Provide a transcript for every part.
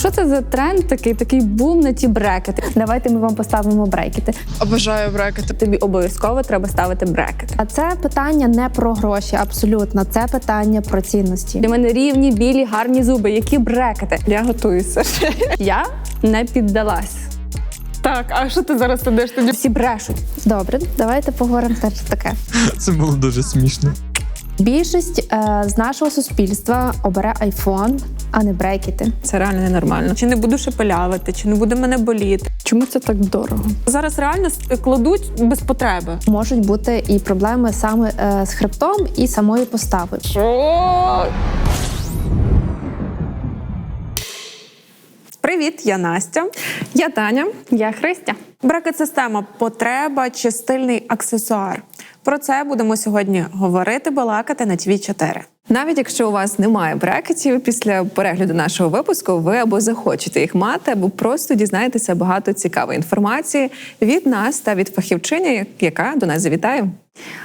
Що це за тренд такий, такий бум на ті брекети? Давайте ми вам поставимо брекети. Обожаю брекети. Тобі обов'язково треба ставити брекети. А це питання не про гроші, абсолютно. Це питання про цінності. Для мене рівні, білі, гарні зуби. Які брекети? Я готуюся. Я не піддалась. Так, а що ти зараз сидиш тоді? Всі брешуть. Добре, давайте поговоримо теж таке. Це було дуже смішно. Більшість е, з нашого суспільства обере айфон, а не брекети. Це реально ненормально. Чи не буду шепелявити, чи не буде мене боліти. Чому це так дорого? Зараз реально кладуть без потреби. Можуть бути і проблеми саме е, з хребтом і самою поставою. Привіт, я Настя. Я Таня. Я Христя. Брекет-система потреба чи стильний аксесуар. Про це будемо сьогодні говорити, балакати на тві 4 Навіть якщо у вас немає брекетів, після перегляду нашого випуску ви або захочете їх мати, або просто дізнаєтеся багато цікавої інформації від нас та від фахівчині, яка до нас завітає.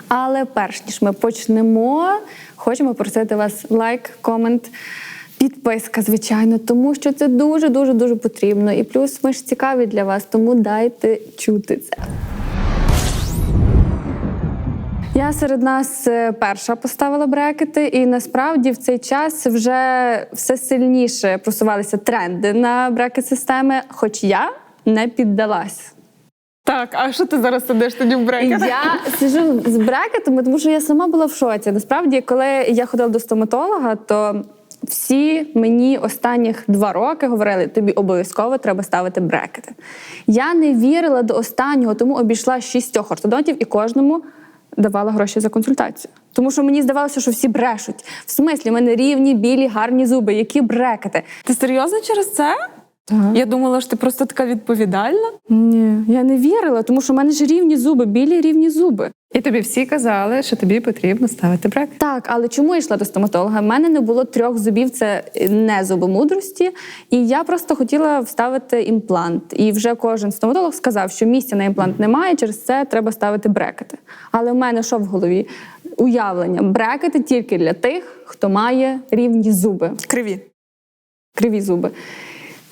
Але перш ніж ми почнемо, хочемо просити вас лайк, комент. Підписка, звичайно, тому що це дуже дуже дуже потрібно. І плюс ми ж цікаві для вас, тому дайте чути це. Я серед нас е, перша поставила брекети, і насправді в цей час вже все сильніше просувалися тренди на брекет-системи, хоч я не піддалась. Так, а що ти зараз сидиш тоді в брекетах? Я сижу з брекетами, тому що я сама була в шоці. Насправді, коли я ходила до стоматолога, то всі мені останніх два роки говорили, тобі обов'язково треба ставити брекети. Я не вірила до останнього, тому обійшла шістьох ортодонтів і кожному давала гроші за консультацію. Тому що мені здавалося, що всі брешуть. В смислі, в мене рівні, білі, гарні зуби, які брекети. Ти серйозно через це? Я думала, що ти просто така відповідальна. Ні, я не вірила, тому що в мене ж рівні зуби, білі рівні зуби. І тобі всі казали, що тобі потрібно ставити брекет. Так, але чому я йшла до стоматолога? У мене не було трьох зубів, це не зуби мудрості. І я просто хотіла вставити імплант. І вже кожен стоматолог сказав, що місця на імплант немає, через це треба ставити брекети. Але в мене що в голові? Уявлення: брекети тільки для тих, хто має рівні зуби, Криві. криві зуби.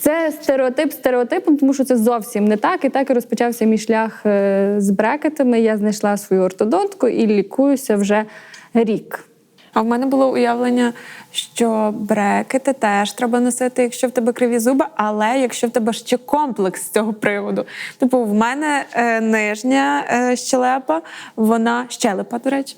Це стереотип стереотипом, тому що це зовсім не так. І так і розпочався мій шлях е, з брекетами. Я знайшла свою ортодонтку і лікуюся вже рік. А в мене було уявлення, що брекети теж треба носити, якщо в тебе криві зуби, але якщо в тебе ще комплекс з цього приводу. Типу, в мене е, нижня е, щелепа, вона щелепа, до речі,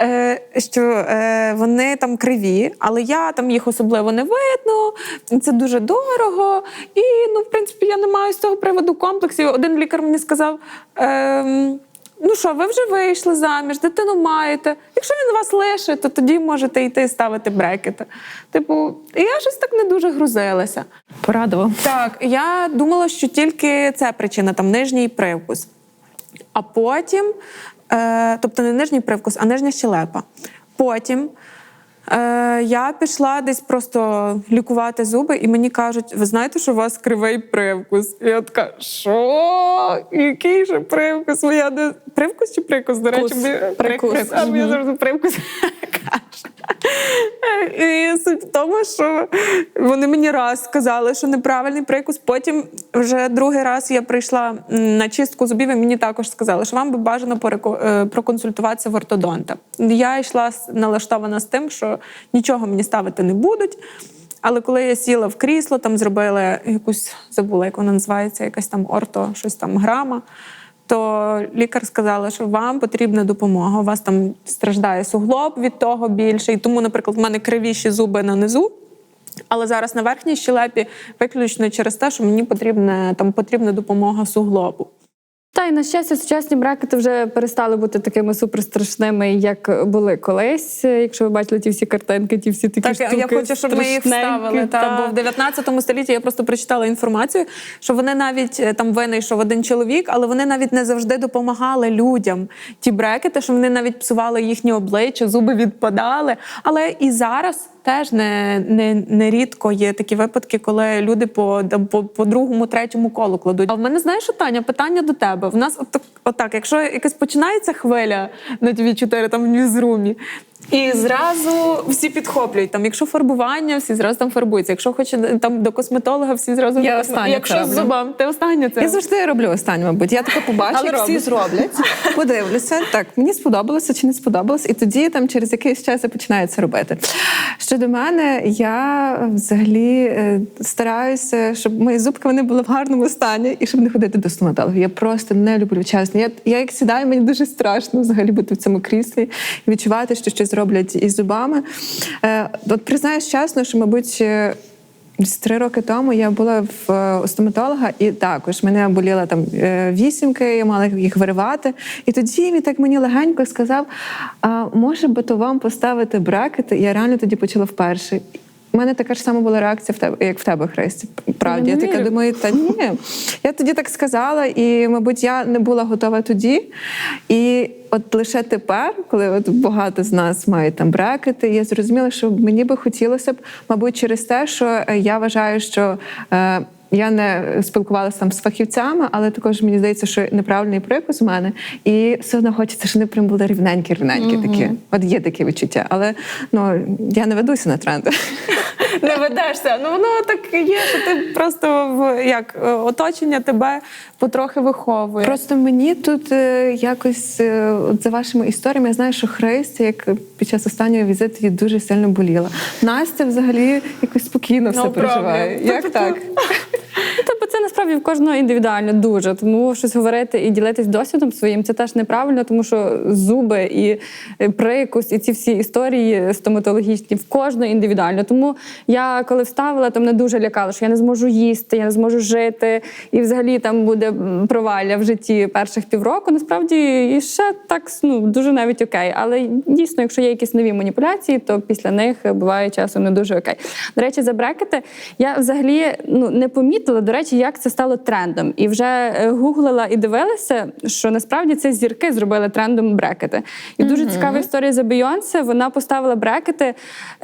е, що е, вони там криві, але я там їх особливо не видно. Це дуже дорого. І ну, в принципі, я не маю з цього приводу комплексів. Один лікар мені сказав. Е, Ну що, ви вже вийшли заміж, дитину маєте. Якщо він вас лише, то тоді можете йти ставити брекети. Типу, я щось так не дуже грузилася. Порадував. Так, я думала, що тільки це причина, там нижній привкус. А потім, е, тобто не нижній привкус, а нижня щелепа. Потім е, я пішла десь просто лікувати зуби, і мені кажуть, ви знаєте, що у вас кривий привкус? І я така, що? Який же привкус? Я не... Привкус чи прикус? До речі, Кус. Прикус. Прикус. А я завжди привкус. І суть в тому, що вони мені раз сказали, що неправильний прикус. Потім вже другий раз я прийшла на чистку зубів, і мені також сказали, що вам би бажано е, проконсультуватися в ортодонта. Я йшла налаштована з тим, що нічого мені ставити не будуть. Але коли я сіла в крісло, там зробили якусь забула, як вона називається, якась там орто, щось там грама. То лікар сказала, що вам потрібна допомога. У вас там страждає суглоб від того більше. І тому, наприклад, в мене кривіші зуби на низу. Але зараз на верхній щелепі виключно через те, що мені потрібна там потрібна допомога суглобу. Та й на щастя, сучасні брекети вже перестали бути такими суперстрашними, як були колись. Якщо ви бачили ті всі картинки, ті всі такі Так, штуки. я хочу, щоб ми їх вставили. Та, бо в 19 столітті я просто прочитала інформацію, що вони навіть е, там винайшов один чоловік, але вони навіть не завжди допомагали людям. Ті брекети, що вони навіть псували їхні обличчя, зуби відпадали. Але і зараз. Теж не, не, не рідко є такі випадки, коли люди по, по, по другому, третьому колу кладуть. А в мене знаєш, Таня, питання до тебе. В нас от, отак, якщо якась починається хвиля на tv 4 там в ньюзрумі, І зразу всі підхоплюють. Там, якщо фарбування, всі зразу там фарбуються. Якщо хоче там до косметолога, всі зразу Я до косме- останнє Якщо це з роблю. зубами, ти останнє це. Я завжди роблю останнє, мабуть. Я таке побачу, Але як всі зроблять, подивлюся, так, мені сподобалося чи не сподобалось, і тоді там через якийсь час я починаю це робити. Щодо мене, я взагалі е, стараюся, щоб мої зубки вони були в гарному стані і щоб не ходити до стоматолога. Я просто не люблю чесно. Я, я як сідаю, мені дуже страшно взагалі бути в цьому кріслі і відчувати, що щось зроблять із зубами. Е, от признаюсь чесно, що, мабуть. е, три роки тому я була в е, стоматолога, і також мене боліла там вісімки, я мала їх виривати. І тоді він так мені легенько сказав: а може би то вам поставити брекети? Я реально тоді почала вперше. У мене така ж сама була реакція в тебе, як в тебе, Христі. Правді, я, така думаю, та ні. Я тоді так сказала, і, мабуть, я не була готова тоді. І от лише тепер, коли от багато з нас мають там брекети, я зрозуміла, що мені би хотілося б, мабуть, через те, що е, я вважаю, що. Е, я не спілкувалася там з фахівцями, але також мені здається, що неправильний прикус у мене, і все одно хочеться, щоб вони прям були рівненькі, рівненькі такі. От є таке відчуття. Але ну я не ведуся на тренди. не ведешся. Ну воно так є, що ти просто в як е, оточення тебе потрохи виховує. Просто мені тут е, якось е, от за вашими історіями, я знаю, що Христя, як під час останнього візиту, її дуже сильно боліла. Настя взагалі якось спокійно все No переживає. Як так? Це насправді в кожного індивідуально дуже. Тому щось говорити і ділитись досвідом своїм це теж неправильно, тому що зуби і е, прикус, і ці всі історії стоматологічні в кожного індивідуально. Тому я коли вставила, то мене дуже лякало, що я не зможу їсти, я не зможу жити, і взагалі там буде провалля в житті перших півроку. Насправді і ще так ну дуже навіть окей. Але дійсно, якщо є якісь нові маніпуляції, то після них буває часом не дуже окей. До речі, за брекети я взагалі ну не помітила, до речі, як це стало трендом. І вже е, гуглила і дивилася, що насправді це зірки зробили трендом брекети. І дуже цікава історія за Бейонсе. Вона поставила брекети,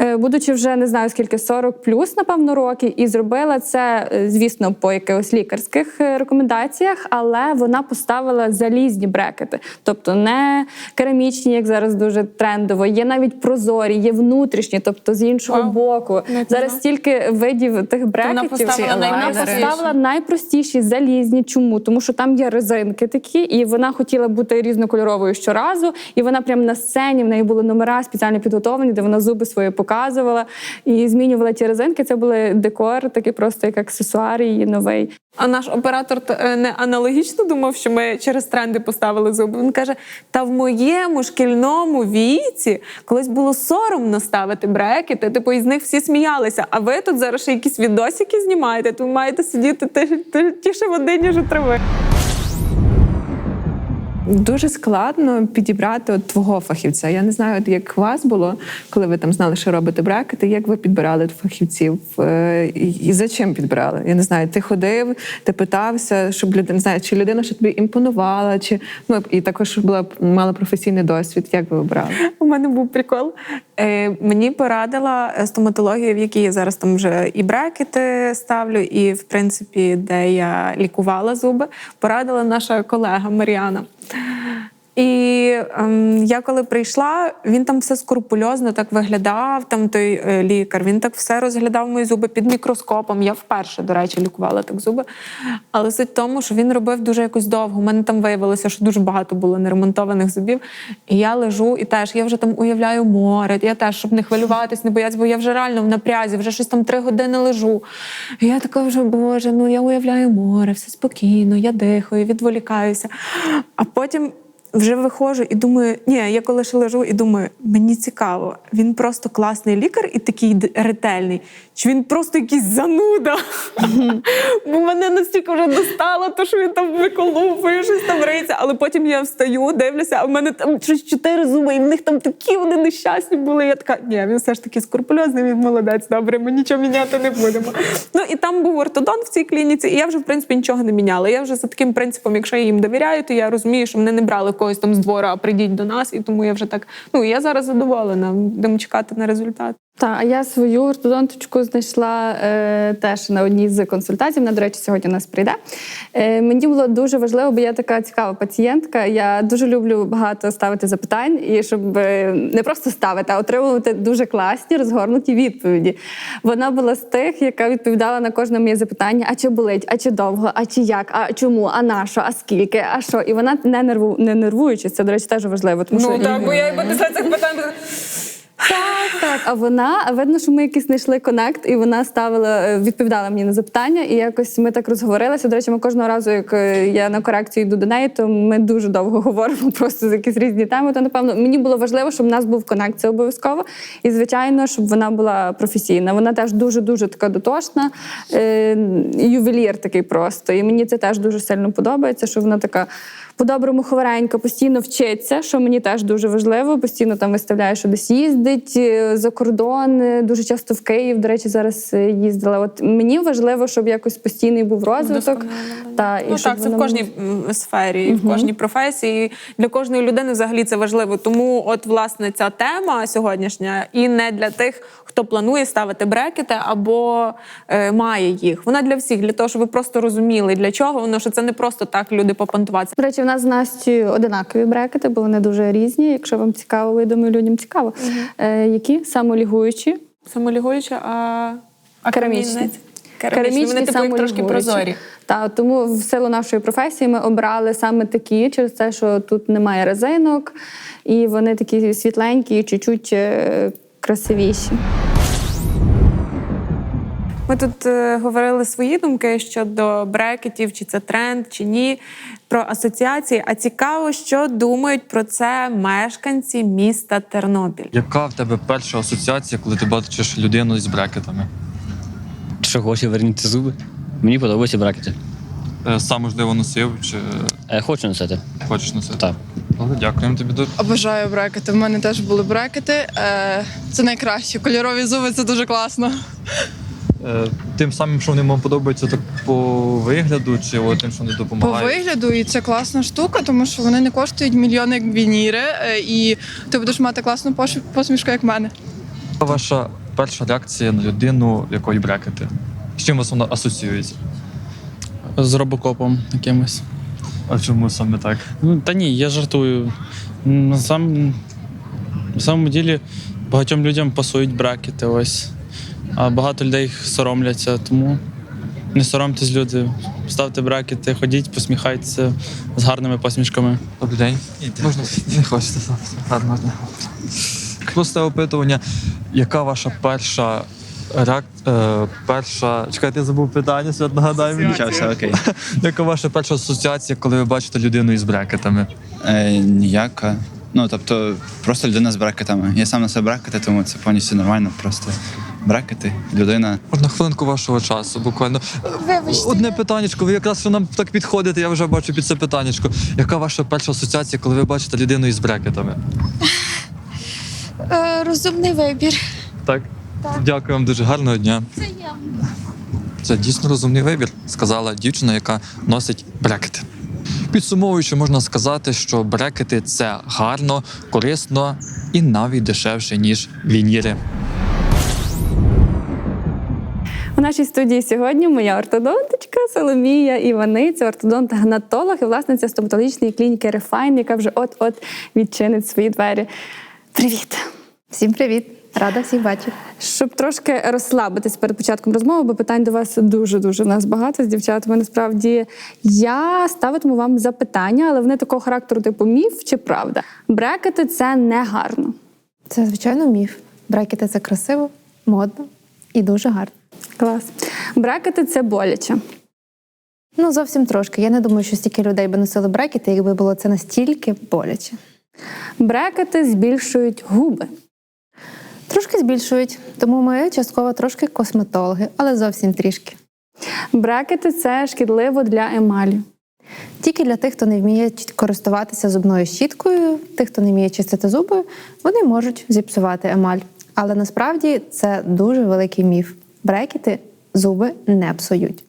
е, будучи вже не знаю скільки 40 плюс, напевно, років, і зробила це, е, звісно, по якихось лікарських рекомендаціях, але вона поставила залізні брекети, тобто не керамічні, як зараз дуже трендово. Є навіть прозорі, є внутрішні, тобто з іншого Вау. боку. Не Зараз стільки видів тих брекетів. поставила Вона поставила найпростіші залізні. Чому? Тому що там є резинки такі, і вона хотіла бути різнокольоровою щоразу. І вона прямо на сцені в неї були номера спеціально підготовлені, де вона зуби свої показувала і змінювала ті резинки. Це були декор, такий просто як аксесуар її новий. А наш оператор е, не аналогічно думав, що ми через тренди поставили зуби. Він каже: та в моєму шкільному віці колись було соромно ставити брекети, типу із них всі сміялися. А ви тут зараз ще якісь відосики знімаєте, то ви маєте сидіти ти- ти- тіше води, ніж у трави. Дуже складно підібрати от твого фахівця. Я не знаю, як у вас було, коли ви там знали, що робите брекети, як ви підбирали фахівців е, і, за чим підбирали? Я не знаю, ти ходив, ти питався, щоб людина не знаю, чи людина що тобі імпонувала, чи ну і також була мала професійний досвід. Як ви обрали? У мене був прикол. Е, мені порадила стоматологія, в якій я зараз там вже і брекети ставлю, і в принципі, де я лікувала зуби, порадила наша колега Маріана. あ。І ем, я коли прийшла, він там все скрупульозно так виглядав. Там той е, лікар, він так все розглядав мої зуби під мікроскопом. Я вперше, до речі, лікувала так зуби. Але суть в тому, що він робив дуже якось довго. У мене там виявилося, що дуже багато було неремонтованих зубів. І я лежу, і теж я вже там уявляю море. Я теж, щоб не хвилюватись, не боятися, бо я вже реально в напрязі, вже щось там три години лежу. І я така вже, боже, ну я уявляю море, все спокійно, я дихаю, відволікаюся. А потім. Вже виходжу і думаю, ні, я коли ще лежу і думаю, мені цікаво, він просто класний лікар і такий ретельний, чи він просто якийсь зануда? Бо мене настільки вже достало, то що він там виколупує, щось там риється. Але потім я встаю, дивлюся, а в мене там щось чотири зуби, і в них там такі вони нещасні були. Я така, ні, він все ж таки скрупульозний, він молодець, добре, ми нічого міняти не будемо. Ну і там був ортодонт в цій клініці, і я вже в принципі нічого не міняла. Я вже за таким принципом, якщо я їм довіряю, то я розумію, що мене не брали когось там з двора, а прийдіть до нас. І тому я вже так. Ну я зараз задоволена. Будемо чекати на результат. Так, а я свою ортодонточку знайшла е, теж на одній з консультацій. Вона, до речі, сьогодні у нас прийде. Е, мені було дуже важливо, бо я така цікава пацієнтка. Я дуже люблю багато ставити запитань, і щоб е, не просто ставити, а отримувати дуже класні розгорнуті відповіді. Вона була з тих, яка відповідала на кожне моє запитання: а чи болить, а чи довго, а чи як, а чому, а на що, а скільки, а що. І вона не нерву не нервуючись. Це, до речі, теж важливо. Тому Ну що так, бо я якби після цих питань. Так, так. а вона, видно, що ми якийсь знайшли конект, і вона ставила, е, відповідала мені на запитання, і якось ми так розговорилися. До речі, ми кожного разу, як е, я на корекцію йду до неї, то ми дуже довго говоримо просто за якісь різні теми. То напевно мені було важливо, щоб в нас був конект, це обов'язково. І звичайно, щоб вона була професійна. Вона теж дуже дуже така дотошна, е, ювелір такий просто. І мені це теж дуже сильно подобається, що вона така. По-доброму хворенька, постійно вчиться, що мені теж дуже важливо. Постійно там виставляє, що десь їздить е, за кордон, е, дуже часто в Київ. До речі, зараз е, їздила. От мені важливо, щоб якось постійний був розвиток. Та, і Ну так, це в кожній м, сфері, і в кожній професії. Для кожної людини взагалі це важливо. Тому, от власне, ця тема сьогоднішня, і не для тих, хто планує ставити брекети або е, має їх. Вона для всіх, для того, щоб ви просто розуміли, для чого воно, що це не просто так люди попонтуватися. До речі, в нас з Настю одинакові брекети, бо вони дуже різні. Якщо вам цікаво, я думаю, людям цікаво. Е, які самолігуючі, Самолігуюча, а, а Керамічні. Керамічні. Вони типу як трошки прозорі. Та тому в силу нашої професії ми обрали саме такі, через те, що тут немає резинок, і вони такі світленькі, і чуть-чуть е, красивіші. Ми тут е, говорили свої думки щодо брекетів, чи це тренд, чи ні, про асоціації. А цікаво, що думають про це мешканці міста Тернопіль. Яка в тебе перша асоціація, коли ти бачиш людину з брекетами? Що хоче вернути зуби? Мені подобаються бракети. Е, Сам можливо носив чи Е, хочу носити. хочеш носити? Так. Але дякуємо тобі дуже. Обожаю брекети. В мене теж були брекети. Е, Це найкраще. Кольорові зуби це дуже класно. Е, Тим самим, що вони вам подобаються так по вигляду, чи от тим, що вони По вигляду, і це класна штука, тому що вони не коштують мільйони як вініри, е, і ти будеш мати класну посмішку, як в мене. Ваша перша реакція на людину, якої брекети? З чим вас вона асоціюється? З робокопом якимось. А чому саме так? Ну, та ні, я жартую. На, сам, на самому ділі багатьом людям пасують брекети ось. А багато людей соромляться, тому не соромтесь, люди. Ставте брекети, ходіть, посміхайтеся з гарними посмішками. Добрий день. Можна не хочете Гарно. Просто опитування, яка ваша перша реакція, перша. Чекайте, я забув питання, свят нагадай мені. Нічого, все окей. Яка ваша перша асоціація, коли ви бачите людину із брекетами? Е, ніяка. Ну, тобто, просто людина з брекетами. Я сам на себе брекети, тому це повністю нормально. Просто брекети, людина. Можна хвилинку вашого часу, буквально. Одне питаннячко, ви якраз що нам так підходите, я вже бачу під це питаннячко. Яка ваша перша асоціація, коли ви бачите людину із брекетами? Е, розумний вибір. Так? Дякую вам дуже гарного дня. Це дійсно розумний вибір, сказала дівчина, яка носить брекети. Підсумовуючи, можна сказати, що брекети це гарно, корисно і навіть дешевше, ніж вініри. Нашій студії сьогодні моя ортодонточка Соломія Іваниця, ортодонт-гнатолог і власниця стоматологічної клініки Refine, яка вже от-от відчинить свої двері. Привіт! Всім привіт! Рада всіх бачити. Щоб трошки розслабитись перед початком розмови, бо питань до вас дуже дуже в нас багато з дівчатами. Насправді я ставитиму вам запитання, але вони такого характеру, типу міф чи правда. Брекети це не гарно. Це звичайно міф. Брекети це красиво, модно і дуже гарно. Клас. Брекети це боляче. Ну зовсім трошки. Я не думаю, що стільки людей би носили брекети, якби було це настільки боляче. Брекети збільшують губи. Трошки збільшують, тому ми частково трошки косметологи, але зовсім трішки. Брекети це шкідливо для емалі. Тільки для тих, хто не вміє користуватися зубною щіткою, тих, хто не вміє чистити зуби, вони можуть зіпсувати емаль. Але насправді це дуже великий міф. Брекети зуби не псують.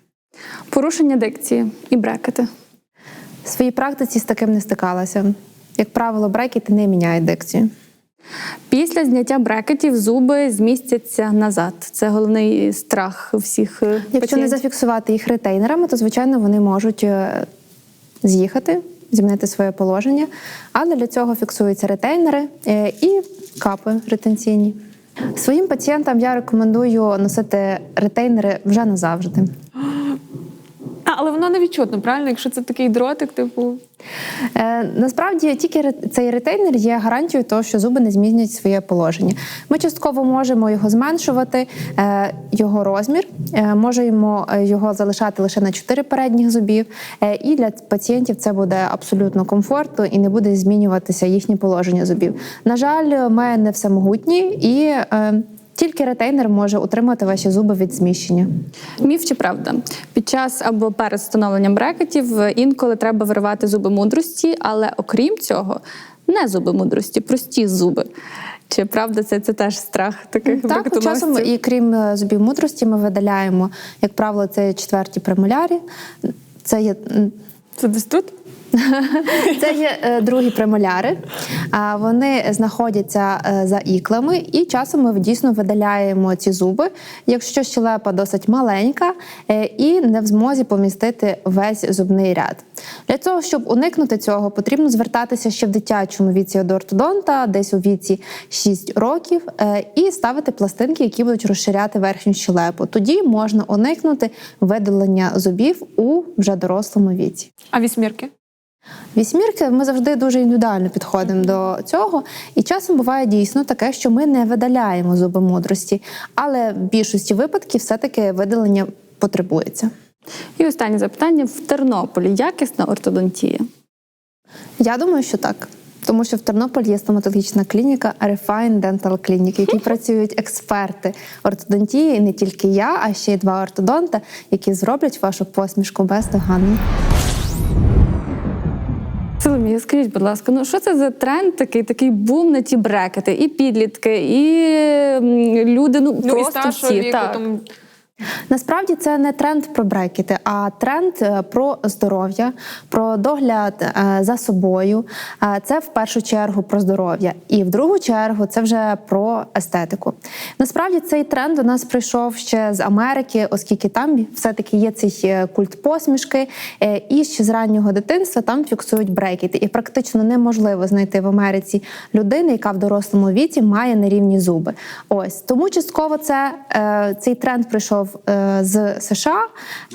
Порушення дикції і брекети. В своїй практиці з таким не стикалася. Як правило, брекети не міняють дикцію. Після зняття брекетів зуби змістяться назад. Це головний страх всіх е, Якщо не зафіксувати їх ретейнерами, то звичайно вони можуть е, з'їхати, змінити своє положення. Але для цього фіксуються ретейнери е, і капи ретенційні. Своїм пацієнтам я рекомендую носити ретейнери вже назавжди. Воно не відчутно, правильно? Якщо це такий дротик, типу. Е, насправді тільки цей ретейнер є гарантією того, що зуби не змінять своє положення. Ми частково можемо його зменшувати, е, його розмір, е, можемо е, його залишати лише на 4 передніх зубів. Е, і для пацієнтів це буде абсолютно комфортно і не буде змінюватися їхнє положення зубів. На жаль, ми не всемогутні і. е, тільки ретейнер може утримати ваші зуби від зміщення. Міф чи правда? Під час або перед встановленням брекетів е, інколи треба виривати зуби мудрості, але окрім цього, не зуби мудрості, прості зуби. Чи правда це, це теж страх таких Так, часом і крім е, зубів мудрості, ми видаляємо, як правило, це четверті премолярі. Це є Це десь тут? Це є е, другі премоляри. Вони знаходяться е, за іклами, і часом ми дійсно видаляємо ці зуби, якщо щелепа досить маленька е, і не в змозі помістити весь зубний ряд. Для цього, щоб уникнути цього, потрібно звертатися ще в дитячому віці до ортодонта, десь у віці 6 років, і ставити пластинки, які будуть розширяти верхню щелепу. Тоді можна уникнути видалення зубів у вже дорослому віці. А вісьмірки? Вісьмірки ми завжди дуже індивідуально підходимо до цього, і часом буває дійсно таке, що ми не видаляємо зуби мудрості, але в більшості випадків все-таки видалення потребується. І останнє запитання: в Тернополі якісна ортодонтія? Я думаю, що так. Тому що в Тернополі є стоматологічна клініка Refine Dental Clinic, в якій працюють експерти ортодонтії, і не тільки я, а ще й два ортодонта, які зроблять вашу посмішку бездоганно. Скажіть, будь ласка, ну що це за тренд такий, такий бум на ті брекети? І підлітки, і люди, ну, Ну і просто старшого всі. віку так. там. Насправді це не тренд про брекети, а тренд е, про здоров'я, про догляд е, за собою. Е, Це в першу чергу про здоров'я, і в другу чергу це вже про естетику. Насправді цей тренд до нас прийшов ще з Америки, оскільки там все-таки є цей культ посмішки, і ще з раннього дитинства там фіксують брекети. І практично неможливо знайти в Америці людину, яка в дорослому віці має нерівні зуби. Ось тому частково це цей тренд прийшов е, з США,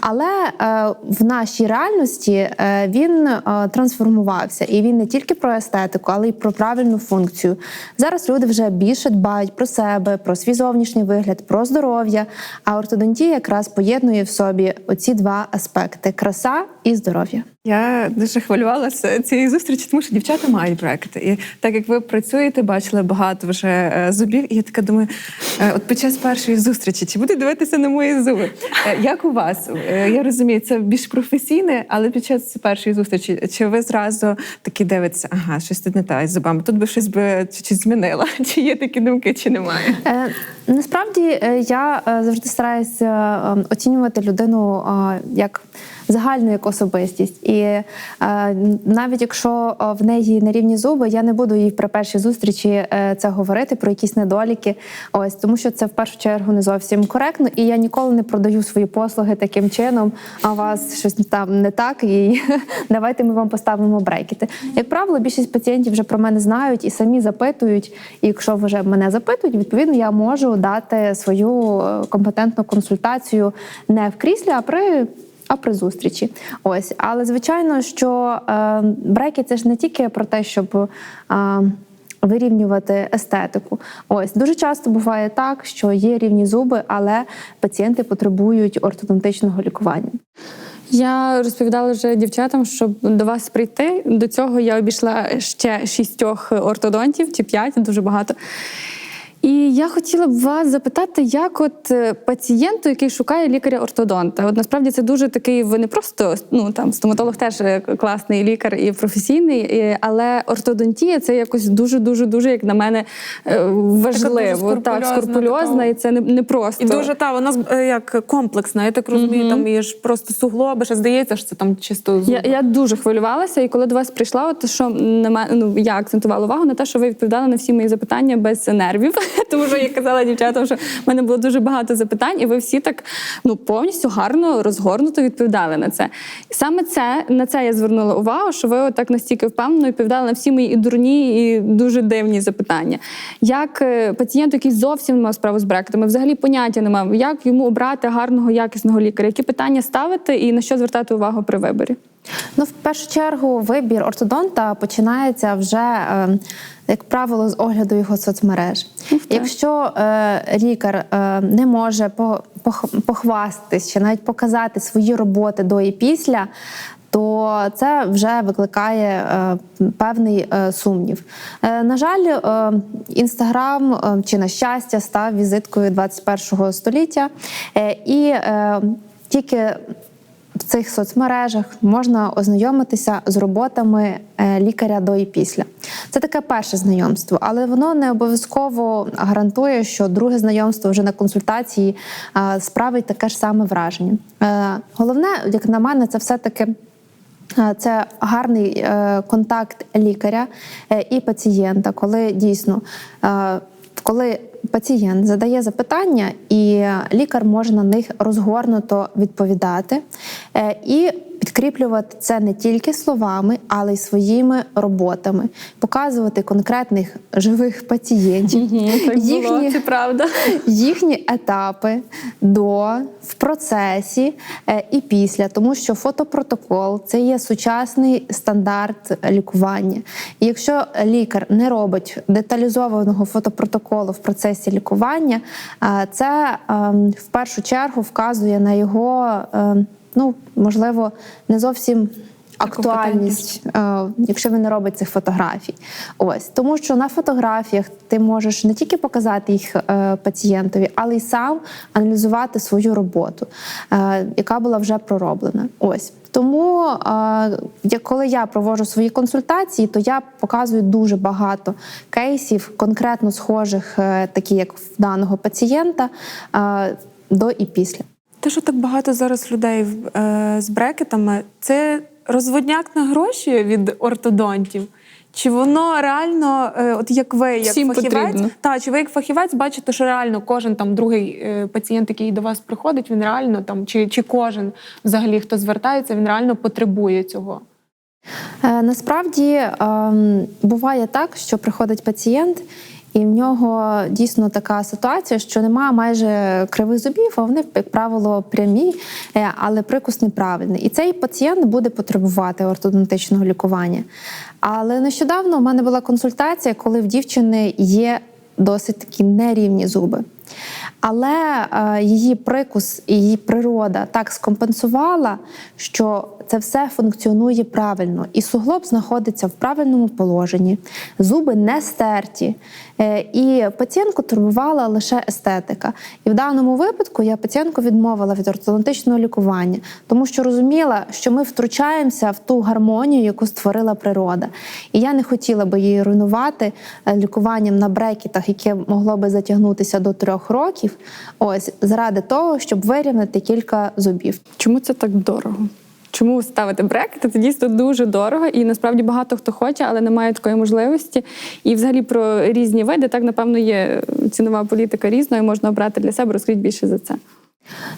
але е, в нашій реальності е, він трансформувався, і він не тільки про естетику, але й про правильну функцію. Зараз люди вже більше дбають про себе, про свій зовнішній вигляд, про здоров'я. А ортодонтія якраз поєднує в собі оці два аспекти: краса і здоров'я. Я дуже хвилювалася цієї зустрічі, тому що дівчата мають брекети. І так як ви працюєте, бачили багато вже е, зубів, і я така думаю, е, от під час першої зустрічі, чи будуть дивитися на мої зуби? Е, Як у вас? Я розумію, це більш професійне, але під час першої зустрічі, чи ви зразу такі дивитеся, ага, щось тут не так з зубами, тут би щось би чуть змінила? Чи є такі думки, чи немає? Насправді я завжди стараюся е, оцінювати людину як загальну як особистість. І е, навіть якщо е, в неї нерівні зуби, я не буду їй при першій зустрічі е, це говорити про якісь недоліки. Ось тому, що це в першу чергу не зовсім коректно, і я ніколи не продаю свої послуги таким чином. А у вас щось там не так, і давайте ми вам поставимо брекети. Як правило, більшість пацієнтів вже про мене знають і самі запитують. І якщо вже мене запитують, відповідно я можу дати свою е, компетентну консультацію не в кріслі, а при. А при зустрічі, ось, але звичайно, що е, бреки це ж не тільки про те, щоб е, вирівнювати естетику. Ось дуже часто буває так, що є рівні зуби, але пацієнти потребують ортодонтичного лікування. Я розповідала вже дівчатам, щоб до вас прийти. До цього я обійшла ще шістьох ортодонтів чи п'ять, дуже багато. І я хотіла б вас запитати, як от е, пацієнту, який шукає лікаря-ортодонта, от насправді це дуже такий, ви не просто ну там стоматолог теж е, класний лікар і професійний, але ортодонтія це якось дуже, дуже, дуже, як на мене, е, важливо. так, скрупульозна скрупульозна, така. і це не, не просто. І дуже та вона як комплексна. Я так розумію, там є ж просто суглоби, ще здається, що це там чисто зуби. Я, я дуже хвилювалася, і коли до вас прийшла, от що на мене ну я акцентувала увагу на те, що ви відповідали на всі мої запитання без нервів. Тому що я казала дівчатам, що в мене було дуже багато запитань, і ви всі так ну повністю гарно розгорнуто відповідали на це. І саме це на це я звернула увагу, що ви так настільки впевнено відповідали на всі мої і дурні, і дуже дивні запитання. Як е, пацієнт, який зовсім не мав справу з брекетами, взагалі поняття не мав, як йому обрати гарного якісного лікаря, які питання ставити і на що звертати увагу при виборі? Ну, в першу чергу, вибір ортодонта починається вже, е, як правило, з огляду його соцмереж. Якщо е, лікар е, не може по- похвастатись чи навіть показати свої роботи до і після. То це вже викликає е, певний е, сумнів. Е, на жаль, е, інстаграм е, чи на щастя став візиткою 21-го століття, е, і е, тільки цих соцмережах можна ознайомитися з роботами е, лікаря до і після. Це таке перше знайомство, але воно не обов'язково гарантує, що друге знайомство вже на консультації е, справить таке ж саме враження. Е, Головне, як на мене, це все-таки. Це гарний контакт лікаря і пацієнта, коли дійсно коли пацієнт задає запитання, і лікар може на них розгорнуто відповідати. Е, і підкріплювати це не тільки словами, але й своїми роботами, показувати конкретних живих пацієнтів, Так було, це правда. їхні етапи до, в процесі е, і після, тому що фотопротокол це є сучасний стандарт лікування. І якщо лікар не робить деталізованого фотопротоколу в процесі лікування, е, це е, в першу чергу вказує на його, е, ну можливо, не зовсім. Актуальність, е, якщо він не робить цих фотографій, ось тому, що на фотографіях ти можеш не тільки показати їх е, пацієнтові, але й сам аналізувати свою роботу, е, яка була вже пророблена. Ось тому, коли я проводжу свої консультації, то я показую дуже багато кейсів, конкретно схожих, такі як в даного пацієнта, до і після. Те, що так багато зараз людей е, з брекетами, це розводняк на гроші від ортодонтів. Чи воно реально, е, от як ви, як Всім фахівець, потрібно. та чи ви як фахівець бачите, що реально кожен там другий е, пацієнт, який до вас приходить, він реально там, чи, чи кожен взагалі хто звертається, він реально потребує цього? Е, Насправді ем, буває так, що приходить пацієнт, і в нього дійсно така ситуація, що немає майже кривих зубів, а вони, як правило, прямі, е, але прикус неправильний. І цей пацієнт буде потребувати ортодонтичного лікування. Але нещодавно у мене була консультація, коли в дівчини є досить такі нерівні зуби. Але е, її прикус і її природа так скомпенсувала, що це все функціонує правильно, і суглоб знаходиться в правильному положенні, зуби не стерті. Е, і пацієнтку турбувала лише естетика. І в даному випадку я пацієнтку відмовила від ортодонтичного лікування, тому що розуміла, що ми втручаємося в ту гармонію, яку створила природа. І я не хотіла би її руйнувати е, лікуванням на брекетах, яке могло би затягнутися до трьох років. Ось заради того, щоб вирівняти кілька зубів. Чому це так дорого? Чому ставити брекети? Це дійсно дуже дорого, і насправді багато хто хоче, але не має такої можливості. І взагалі про різні види, так напевно є цінова політика різна, і можна обрати для себе. Розкажіть більше за це.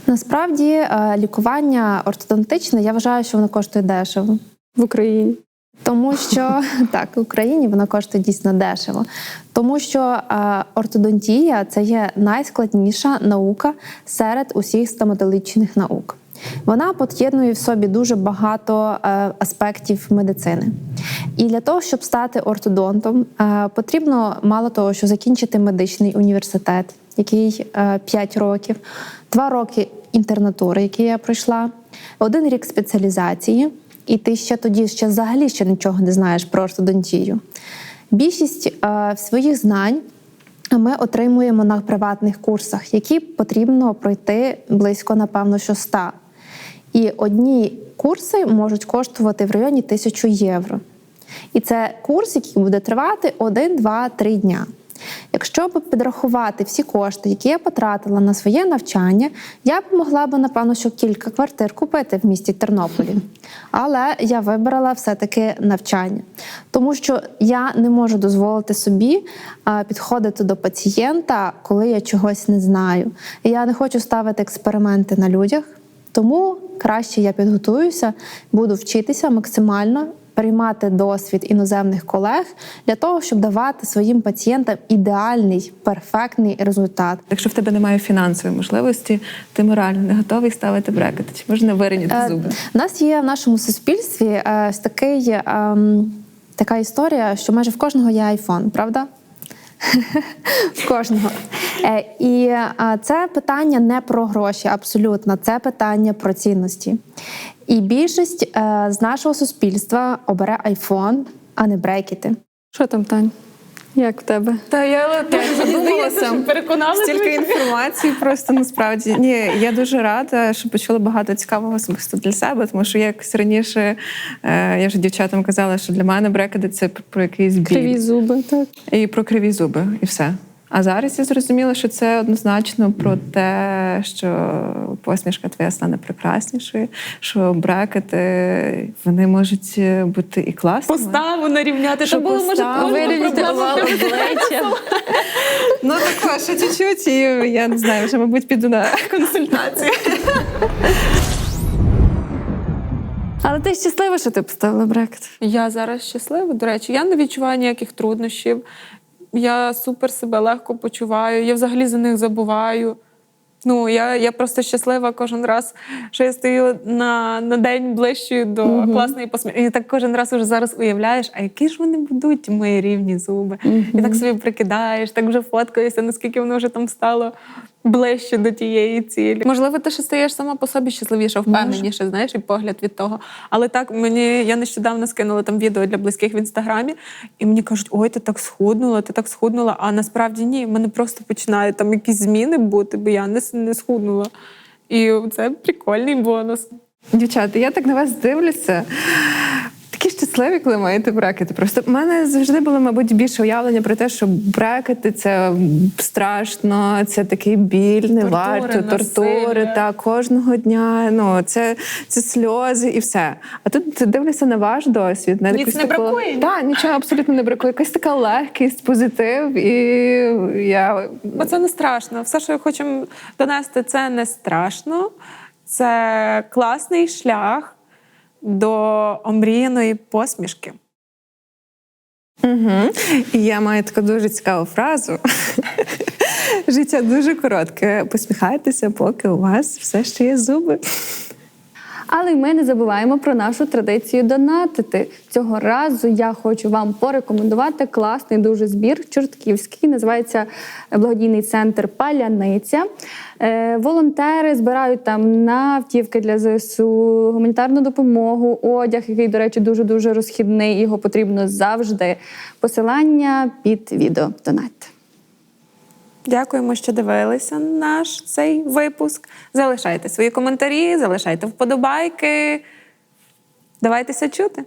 Насправді е, лікування ортодонтичне, я вважаю, що воно коштує дешево. В Україні. Тому що так, в Україні вона коштує дійсно дешево. Тому що е, ортодонтія це є найскладніша наука серед усіх стоматологічних наук. Вона поєднує в собі дуже багато е, аспектів медицини. І для того, щоб стати ортодонтом, е, потрібно мало того, що закінчити медичний університет, який е, 5 років, 2 роки інтернатури, які я пройшла, один рік спеціалізації, і ти ще тоді ще взагалі ще нічого не знаєш про ортодонтію. Більшість е, своїх знань ми отримуємо на приватних курсах, які потрібно пройти близько, напевно, що 100. І одні курси можуть коштувати в районі 1000 євро. І це курс, який буде тривати 1, 2, 3 дня. Якщо б підрахувати всі кошти, які я потратила на своє навчання, я б могла б, напевно, що кілька квартир купити в місті Тернополі. Але я вибрала все-таки навчання, тому що я не можу дозволити собі підходити до пацієнта, коли я чогось не знаю. Я не хочу ставити експерименти на людях, тому краще я підготуюся, буду вчитися максимально. Приймати досвід іноземних колег для того, щоб давати своїм пацієнтам ідеальний перфектний результат. Якщо в тебе немає фінансової можливості, ти морально не готовий ставити брекети. Чи можна вирівняти Е, зуби? У нас є в нашому суспільстві е, ось такий, ем, така історія, що майже в кожного є айфон, правда? Кожного. Е, І це питання не про гроші, абсолютно, це питання про цінності. І більшість е, з нашого суспільства обере айфон, а не брекети. Що там, Тань? Як в тебе? Та я теж задумалася, переконала Стільки інформації просто насправді. Ні, я дуже рада, що почула багато цікавого особисто для себе, тому що я якось раніше е, я вже дівчатам казала, що для мене брекети це про- про якийсь біль. Криві зуби, так. І про криві зуби, і все. А зараз я зрозуміла, що це однозначно про те, що посмішка твоя стане прекраснішою, що брекети вони можуть бути і класними. Поставу нарівняти, Що щоб було може Вирівняти обличчя. Ну також ще чуть-чуть, і я не знаю, вже мабуть піду на консультацію. Але ти щаслива, що ти поставила брекет? Я зараз щаслива. До речі, я не відчуваю ніяких труднощів. Я супер себе легко почуваю. Я взагалі за них забуваю. Ну, я, я просто щаслива кожен раз, що я стою на, на день ближче до класної посмішки. І так кожен раз уже зараз уявляєш, а які ж вони будуть, мої рівні зуби. І так собі прикидаєш, так вже фоткаєшся, наскільки воно вже там стало ближче до тієї цілі. Можливо, ти ще стаєш сама по собі щасливіша, впевненіше, знаєш, і погляд від того. Але так мені я нещодавно скинула там відео для близьких в інстаграмі, і мені кажуть, ой, ти так схуднула, ти так схуднула. А насправді ні, в мене просто починають там якісь зміни бути, бо я не, не схуднула. І це прикольний бонус. Дівчата, я так на вас дивлюся. Щасливі, коли маєте брекети. Просто в мене завжди було, мабуть, більше уявлення про те, що брекети це страшно, це такий біль, не варто, тортури та кожного дня. Ну це, це сльози і все. А тут дивлюся на ваш досвід. На Ніц не таку- бракує. Так, нічого абсолютно не бракує. Якась така легкість, позитив, і я Бо це не страшно. Все, що хочемо донести, це не страшно. Це класний шлях до омріяної посмішки. Угу. І я маю таку дуже цікаву фразу. Життя дуже коротке. Посміхайтеся, поки у вас все ще є зуби. Але ми не забуваємо про нашу традицію донатити. Цього разу я хочу вам порекомендувати класний дуже збір чортківський. Називається благодійний центр Паляниця. Е, волонтери збирають там на автівки для ЗСУ, гуманітарну допомогу, одяг, який, до речі, дуже дуже розхідний. Його потрібно завжди. Посилання під відео. Донатьте. Дякуємо, що дивилися наш цей випуск. Залишайте свої коментарі, залишайте вподобайки. Давайтеся чути.